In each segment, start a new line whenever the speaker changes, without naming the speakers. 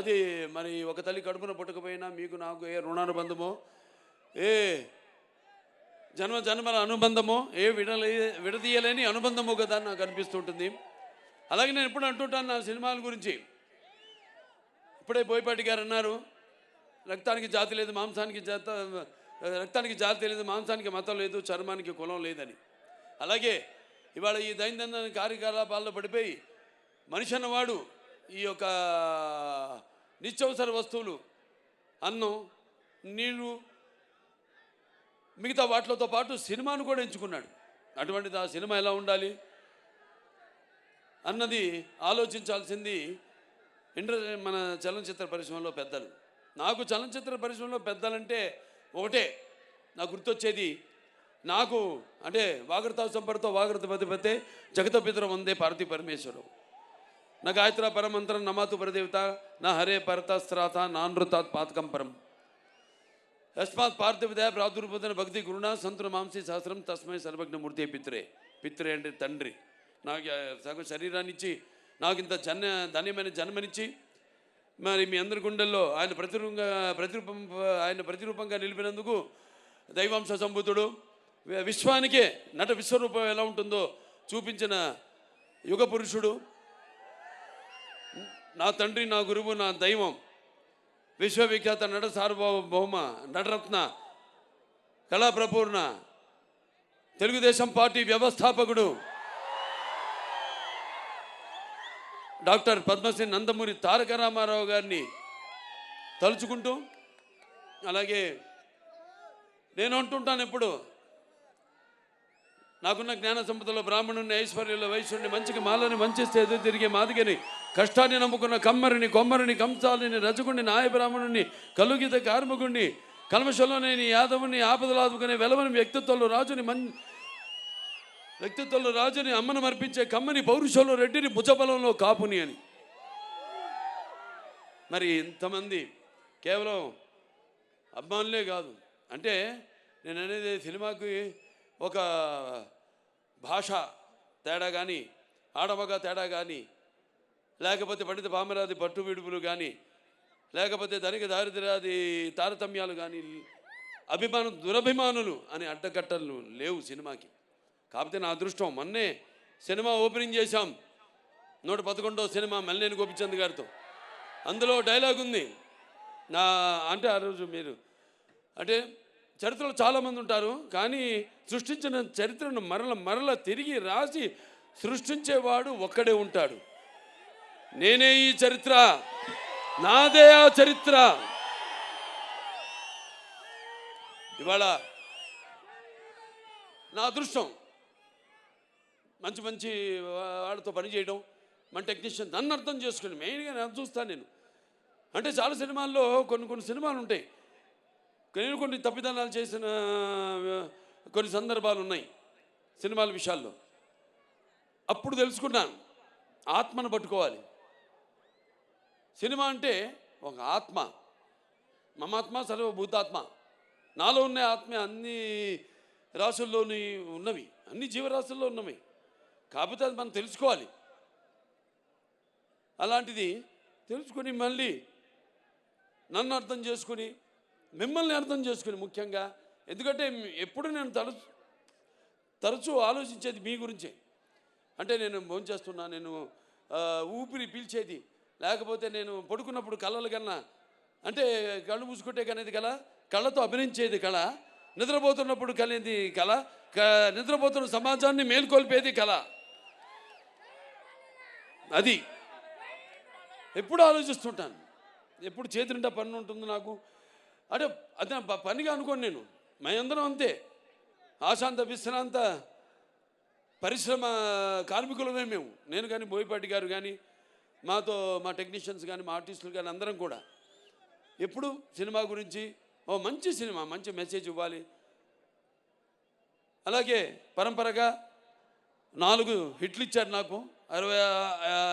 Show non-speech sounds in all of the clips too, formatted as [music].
అది మరి ఒక తల్లి కడుపున పుట్టకపోయినా మీకు నాకు ఏ రుణానుబంధమో ఏ జన్మ జన్మల అనుబంధమో ఏ విడలే విడదీయలేని అనుబంధమో కదా అని నాకు అనిపిస్తుంటుంది. అలాగే నేను ఎప్పుడు అంటుంటాను నా సినిమాల గురించి. ఇప్పుడే బోయపాటి గారు అన్నారు రక్తానికి జాతి లేదు మాంసానికి జాత రక్తానికి జాతి లేదు మాంసానికి మతం లేదు చర్మానికి కులం లేదని. అలాగే ఇవాళ ఈ దైనందిన కార్యకలాపాల్లో పడిపోయి మనిషి అన్నవాడు ఈ యొక్క నిత్యవసర వస్తువులు అన్నం నీళ్ళు మిగతా వాటితో పాటు సినిమాను కూడా ఎంచుకున్నాడు. అటువంటిది ఆ సినిమా ఎలా ఉండాలి అన్నది ఆలోచించాల్సింది ఇంటర్ మన చలనచిత్ర పరిశ్రమలో పెద్దలు. నాకు చలనచిత్ర పరిశ్రమలో పెద్దలంటే ఒకటే నాకు గుర్తొచ్చేది నాకు అంటే వాగర్త సంపర్తో వాగర్త పతిపతే జగత పితరం వందే పార్వతీ పరమేశ్వరం. నా గాయత్ర పరమంత్రం నమాతు పరదేవత నా హరే పరతస్త్రాత నానృతాత్ పాతకం పరం. యస్మాత్ పార్థివదయ ప్రాదుర్భూతన భక్తి గురుణ సంతుల మాంసి సహస్రం తస్మై సర్వజ్ఞ మూర్తి పిత్రే పిత్రే అంటే తండ్రి. నాకు సగం శరీరాన్ని ఇచ్చి నాకు ఇంత జన్మ ధన్యమైన జన్మనిచ్చి మరి మీ అందరి గుండెల్లో ఆయన ప్రతిరూపంగా ప్రతిరూపం ఆయన ప్రతిరూపంగా నిలిపినందుకు దైవాంశ సంభూతుడు. విశ్వానికే నట విశ్వరూపం ఎలా ఉంటుందో చూపించిన యుగ పురుషుడు నా తండ్రి నా గురువు నా దైవం విశ్వవిఖ్యాత నట సార్వభౌమ నటరత్న కళాప్రపూర్ణ తెలుగుదేశం పార్టీ వ్యవస్థాపకుడు డాక్టర్ పద్మశ్రీ నందమూరి తారక రామారావు గారిని తలుచుకుంటూ అలాగే నేను అంటుంటాను ఎప్పుడు నాకున్న జ్ఞాన సంపదలో బ్రాహ్మణుని ఐశ్వర్యంలో వైశ్యుడిని మంచికి మాలని మంచిస్తే ఎదురు తిరిగే మాదిగని కష్టాన్ని నమ్ముకున్న కమ్మరిని కొమ్మరిని కంసాలిని రజకుడిని నాయ బ్రాహ్మణుని కలుగిత కార్మికుడిని కల్మషంలోనేని యాదవుని ఆపదలాదుకునే వెలవని వ్యక్తిత్వంలో రాజుని మన్ వ్యక్తిత్వంలో రాజుని అమ్మను మర్పించే కమ్మని పౌరుషంలో రెడ్డిని భుజబలంలో కాపుని అని. మరి ఇంతమంది కేవలం అభిమానులే కాదు. అంటే నేను అనేది సినిమాకి ఒక భాష తేడా కానీ ఆడమగ తేడా కానీ లేకపోతే పండిత పామరాది పట్టు విడుపులు కానీ లేకపోతే ధనిక దారిద్ర్యాది తారతమ్యాలు కానీ అభిమానం దురభిమానులు అనే అడ్డకట్టలు లేవు సినిమాకి. కాకపోతే నా అదృష్టం మొన్నే సినిమా ఓపెనింగ్ చేశాం. నూట పదకొండవ సినిమా మల్లేని గోపిచంద్ గారితో. అందులో డైలాగ్ ఉంది. నా అంటే ఆ రోజు మీరు అంటే చరిత్రలో చాలామంది ఉంటారు. కానీ సృష్టించిన చరిత్రను మరల మరల తిరిగి రాసి సృష్టించేవాడు ఒక్కడే ఉంటాడు. నేనే ఈ చరిత్ర. నాదే ఆ చరిత్ర. ఇవాళ నా అదృష్టం. మంచి మంచి వాళ్ళతో పనిచేయడం మన టెక్నీషియన్ నన్ను అర్థం చేసుకుని మెయిన్గా నేను చూస్తాను నేను. అంటే చాలా సినిమాల్లో కొన్ని కొన్ని సినిమాలు ఉంటాయి. నేను కొన్ని తప్పిదనాలు చేసిన కొన్ని సందర్భాలు ఉన్నాయి సినిమాల విషయాల్లో. అప్పుడు తెలుసుకున్నాను ఆత్మను పట్టుకోవాలి. సినిమా అంటే ఒక ఆత్మ. మమాత్మ సర్వభూతాత్మ. నాలో ఉన్న ఆత్మ అన్ని రాసుల్లోని ఉన్నవి అన్ని జీవరాశుల్లో ఉన్నవి. కాకపోతే అది మనం తెలుసుకోవాలి. అలాంటిది తెలుసుకొని మళ్ళీ నన్ను అర్థం చేసుకుని మిమ్మల్ని అర్థం చేసుకుని ముఖ్యంగా ఎందుకంటే ఎప్పుడు నేను తరచు తరచూ ఆలోచించేది మీ గురించే. అంటే నేను భోంచేస్తున్నా నేను ఊపిరి పీల్చేది లేకపోతే నేను పడుకున్నప్పుడు కళలు కన్నా అంటే కళ్ళు మూసుకుంటే కనేది కళ కళ్ళతో అభినయించేది కళ నిద్రపోతున్నప్పుడు కలిగింది కళ క నిద్రపోతున్న సమాజాన్ని మేల్కొల్పేది కళ. అది. ఎప్పుడు ఆలోచిస్తుంటాను. ఎప్పుడు చేతి నిండా పని ఉంటుంది నాకు అంటే అదే పనిగా అనుకోను నేను. మేమందరం అంతే. ఆశాంత విశ్రాంత పరిశ్రమ కార్మికులమే మేము. నేను కానీ బోయపాటి గారు కానీ మాతో మా టెక్నీషియన్స్ కానీ మా ఆర్టిస్టులు కానీ అందరం కూడా. ఎప్పుడు సినిమా గురించి ఓ మంచి సినిమా మంచి మెసేజ్ ఇవ్వాలి. అలాగే పరంపరగా నాలుగు హిట్లు ఇచ్చారు నాకు. అరవై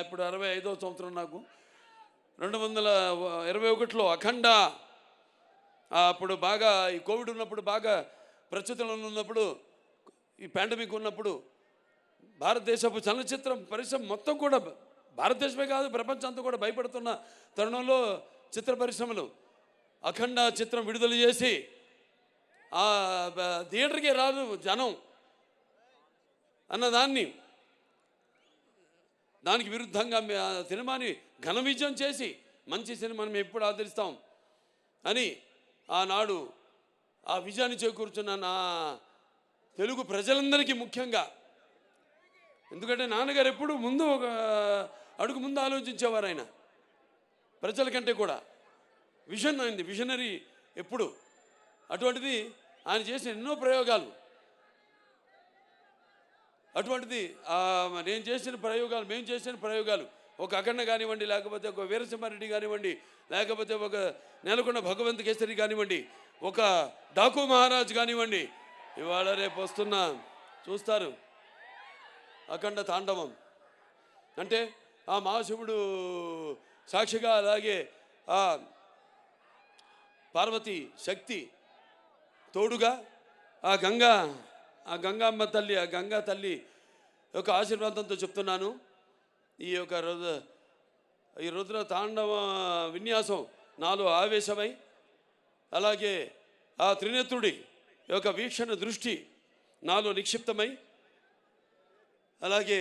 ఇప్పుడు అరవై ఐదవ సంవత్సరం నాకు. రెండు వందల ఇరవై ఒకటిలో అఖండ అప్పుడు బాగా ఈ కోవిడ్ ఉన్నప్పుడు బాగా ప్రస్తుతంలో ఉన్నప్పుడు ఈ పాండమిక్ ఉన్నప్పుడు భారతదేశపు చలనచిత్రం పరిశ్రమ మొత్తం కూడా భారతదేశమే కాదు ప్రపంచం అంతా కూడా భయపడుతున్న తరుణంలో చిత్ర పరిశ్రమలు అఖండ చిత్రం విడుదల చేసి ఆ థియేటర్కి రాదు జనం అన్నదాన్ని దానికి విరుద్ధంగా సినిమాని ఘన విజయం చేసి మంచి సినిమాని మేము ఎప్పుడు ఆదరిస్తాం అని ఆనాడు ఆ విజయాన్ని చేకూర్చున్న నా తెలుగు ప్రజలందరికీ ముఖ్యంగా. ఎందుకంటే నాన్నగారు ఎప్పుడు ముందు ఒక అడుగు ముందు ఆలోచించేవారు ఆయన ప్రజల కంటే కూడా. విజన్ అయింది విజనరీ ఎప్పుడు. అటువంటిది ఆయన చేసిన ఎన్నో ప్రయోగాలు. అటువంటిది నేను చేసిన ప్రయోగాలు మేము చేసిన ప్రయోగాలు. ఒక అఖండ కానివ్వండి లేకపోతే ఒక వీరసింహారెడ్డి కానివ్వండి లేకపోతే ఒక నెలకొండ భగవంత్ కేసరి కానివ్వండి ఒక డాకు మహారాజ్ కానివ్వండి ఇవాళ రేపు వస్తున్న చూస్తారు అఖండ తాండవం. అంటే ఆ మహాశివుడు సాక్షిగా అలాగే ఆ పార్వతి శక్తి తోడుగా ఆ గంగా ఆ గంగామ్మ తల్లి ఆ గంగా తల్లి యొక్క ఆశీర్వాదంతో చెప్తున్నాను. ఈ యొక్క రుద్ర ఈ రుద్ర తాండవ విన్యాసం నాలో ఆవేశమై అలాగే ఆ త్రినేత్రుడి యొక్క వీక్షణ దృష్టి నాలో నిక్షిప్తమై అలాగే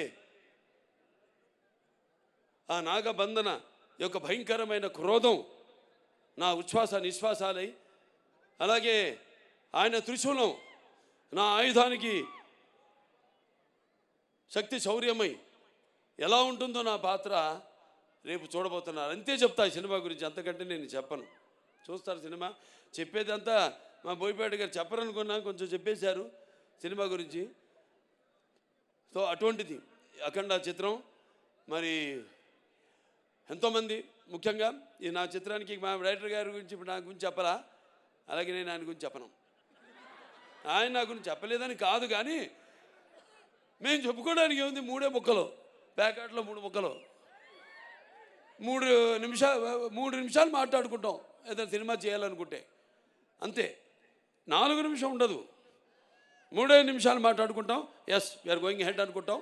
ఆ నాగబంధన యొక్క భయంకరమైన క్రోధం నా ఉచ్ఛ్వాస నిశ్వాసాలై అలాగే ఆయన త్రిశూలం నా ఆయుధానికి శక్తి శౌర్యమై ఎలా ఉంటుందో నా పాత్ర రేపు చూడబోతున్నారు. అంతే చెప్తా ఈ సినిమా గురించి. అంతకంటే నేను చెప్పను. చూస్తారు సినిమా. చెప్పేదంతా మా బోయిపేట గారు చెప్పరనుకున్నా కొంచెం చెప్పేశారు సినిమా గురించి. సో అటువంటిది. అఖండ చిత్రం. మరి ఎంతోమంది ముఖ్యంగా ఈ నా చిత్రానికి మా డైరెక్టర్ గారి గురించి ఇప్పుడు నా గురించి చెప్పరా? అలాగే నేను ఆయన గురించి చెప్పను. ఆయన నా గురించి చెప్పలేదని కాదు కానీ మేము చెప్పుకోవడానికి ఏముంది? మూడే ముక్కలు. ప్యాకెట్లో మూడు ముక్కలు. మూడు నిమిషాలు మూడు నిమిషాలు మాట్లాడుకుంటాం. ఏదైనా సినిమా చేయాలనుకుంటే. అంతే. నాలుగు నిమిషం ఉండదు. మూడే నిమిషాలు మాట్లాడుకుంటాం. ఎస్ వీఆర్ గోయింగ్ హెడ్ అనుకుంటాం.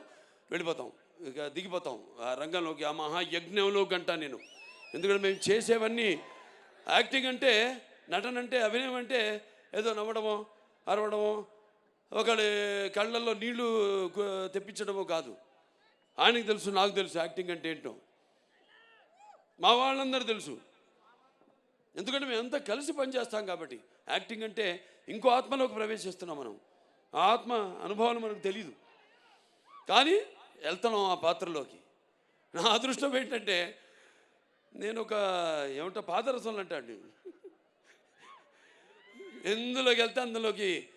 వెళ్ళిపోతాం. ఇక దిగిపోతాం. ఆ రంగంలోకి ఆ మహాయజ్ఞంలో గంట నేను. ఎందుకంటే మేము చేసేవన్నీ యాక్టింగ్ అంటే నటన అంటే అభినయం అంటే ఏదో నవ్వడమో అరవడమో ఒకళ్ళ కళ్ళల్లో నీళ్ళు తెప్పించడము తెప్పించడమో కాదు. ఆయనకు తెలుసు నాకు తెలుసు యాక్టింగ్ అంటే ఏంటో. మా వాళ్ళందరూ తెలుసు. ఎందుకంటే మేము కలిసి పనిచేస్తాం కాబట్టి. యాక్టింగ్ అంటే ఇంకో ఆత్మలోకి ప్రవేశిస్తున్నాం మనం. ఆ ఆత్మ అనుభవాలు మనకు తెలియదు కానీ వెళ్తున్నాం ఆ పాత్రలోకి. నా అదృష్టం ఏంటంటే నేను ఒక ఏమంటా పాదరసం అంటాడు. ఎందులోకి వెళ్తే అందులోకి.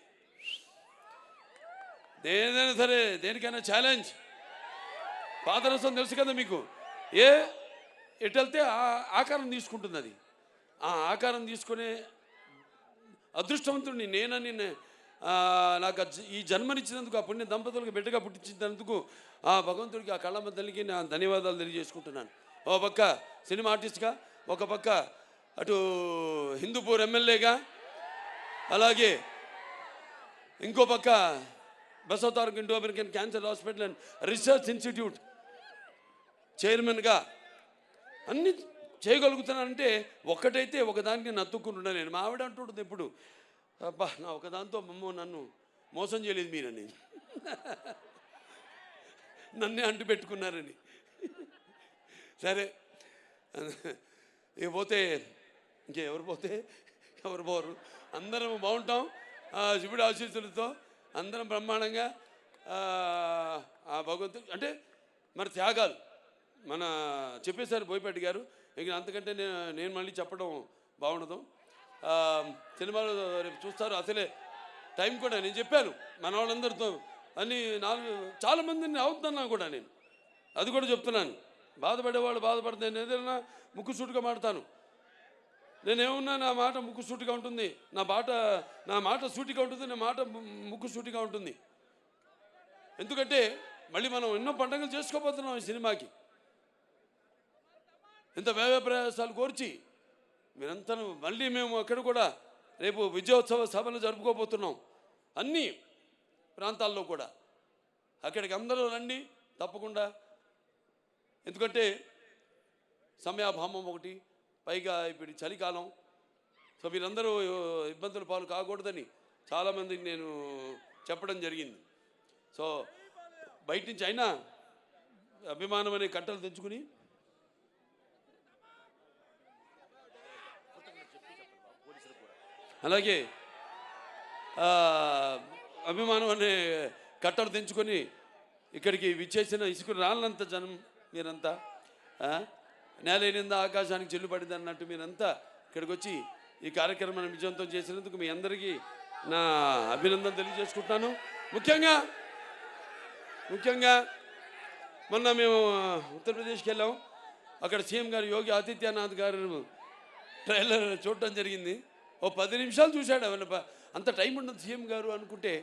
దేనైనా సరే దేనికైనా ఛాలెంజ్ పాదరసం తెలుసు కదా మీకు? ఏ? ఎటు వెళ్తే ఆ ఆకారం తీసుకుంటుంది అది. ఆ ఆకారం తీసుకునే అదృష్టవంతుడిని నేనని నిన్న నాకు ఈ జన్మనిచ్చినందుకు ఆ పుణ్య దంపతులకు బిడ్డగా పుట్టించినందుకు ఆ భగవంతుడికి ఆ కళ్ళమ్మ తల్లికి నా ధన్యవాదాలు తెలియజేసుకుంటున్నాను. ఓ పక్క సినిమా ఆర్టిస్ట్గా ఒక పక్క అటు హిందూపూర్ ఎమ్మెల్యేగా అలాగే ఇంకో పక్క Basavatarak Indo American cancer hospital and research institute చైర్మన్గా అన్ని చేయగలుగుతానంటే ఒక్కటైతే ఒకదానికి నత్తుకుంటున్నా నేను. మా ఆవిడ అంటుంటుంది ఎప్పుడు అబ్బా నా ఒకదాంతో మమ్మ నన్ను మోసం చేయలేదు మీరని. [laughs] నన్నే అంటు పెట్టుకున్నారని. సరే. ఇక పోతే ఇంకెవరు పోతే? ఎవరు పోరు? అందరం బాగుంటాం. ఆ శివుడి ఆశీస్సులతో అందరం బ్రహ్మాండంగా ఆ భగవంతుడు అంటే మరి త్యాగాలు. మన చెప్పేశారు బోయపేట గారు. ఇంకా అంతకంటే నేను నేను మళ్ళీ చెప్పడం బాగుండదు. సినిమాలు రేపు చూస్తారు. అసలే టైం కూడా నేను చెప్పాను. మన వాళ్ళందరితో అన్ని నాలుగు చాలా మందిని అవుతున్నాను కూడా నేను. అది కూడా చెప్తున్నాను. బాధపడేవాళ్ళు బాధపడితే నేను ఏదైనా ముక్కుసూటుగా మాడతాను నేనేమున్నా నా మాట ముక్కుసూటిగా ఉంటుంది? నా బాట నా మాట సూటిగా ఉంటుంది నా మాట ముక్కుసూటిగా ముక్కు ఉంటుంది. ఎందుకంటే మళ్ళీ మనం ఎన్నో పండుగలు చేసుకోబోతున్నాం ఈ సినిమాకి. ఇంత వేవ ప్రయాసాలు కోర్చి మీరంతా మళ్ళీ మేము అక్కడ కూడా రేపు విజయోత్సవ సభలు జరుపుకోబోతున్నాం. అన్ని ప్రాంతాల్లో కూడా. అక్కడికి అందరూ రండి తప్పకుండా. ఎందుకంటే సమయాభామం ఒకటి పైగా ఇప్పుడు చలికాలం. సో మీరందరూ ఇబ్బందుల పాలు కాకూడదని చాలామందికి నేను చెప్పడం జరిగింది. సో బయట నుంచి అయినా అభిమానం అనే కట్టలు తెచ్చుకుని అలాగే అభిమానం అనే కట్టలు తెంచుకొని ఇక్కడికి విచ్చేసిన ఇసుక రాళ్ళంత జనం మీరంతా నేల నేలైనంద ఆకాశానికి చెల్లుపడింది అన్నట్టు మీరంతా ఇక్కడికి వచ్చి ఈ కార్యక్రమాన్ని విజయంతో చేసినందుకు మీ అందరికీ నా అభినందన తెలియజేసుకుంటున్నాను. ముఖ్యంగా ముఖ్యంగా మొన్న మేము ఉత్తరప్రదేశ్కి వెళ్ళాం. అక్కడ సీఎం గారు యోగి ఆదిత్యనాథ్ గారు ట్రైలర్ చూడటం జరిగింది. ఓ పది నిమిషాలు చూశాడు అవన్న ప- అంత టైం ఉండదు సీఎం గారు అనుకుంటే